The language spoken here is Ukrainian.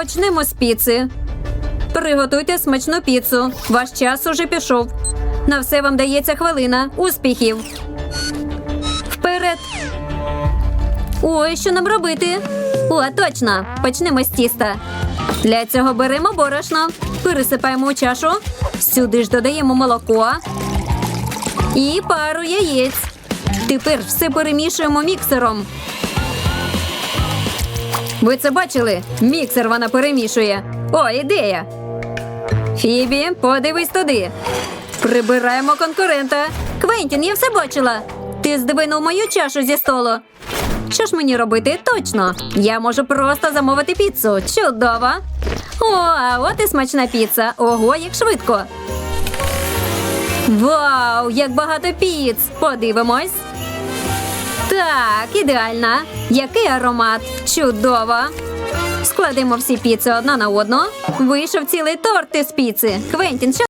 Почнемо з піци. Приготуйте смачну піцу. Ваш час уже пішов. На все вам дається хвилина. Успіхів. Вперед. Ой, що нам робити? О, точно. Почнемо з тіста. Для цього беремо борошно, пересипаємо у чашу. Сюди ж додаємо молоко і пару яєць. Тепер все перемішуємо міксером. Ви це бачили? Міксер вона перемішує. О, ідея. Фібі, подивись туди. Прибираємо конкурента. Квентін, я все бачила. Ти здвинув мою чашу зі столу. Що ж мені робити? Точно. Я можу просто замовити піцу. Чудово. О, а от і смачна піца. Ого, як швидко. Вау, як багато піц! Подивимось. Так, ідеально. Який аромат? Чудово. Складемо всі піци одна на одну. Вийшов цілий торт із піци. Квентін, що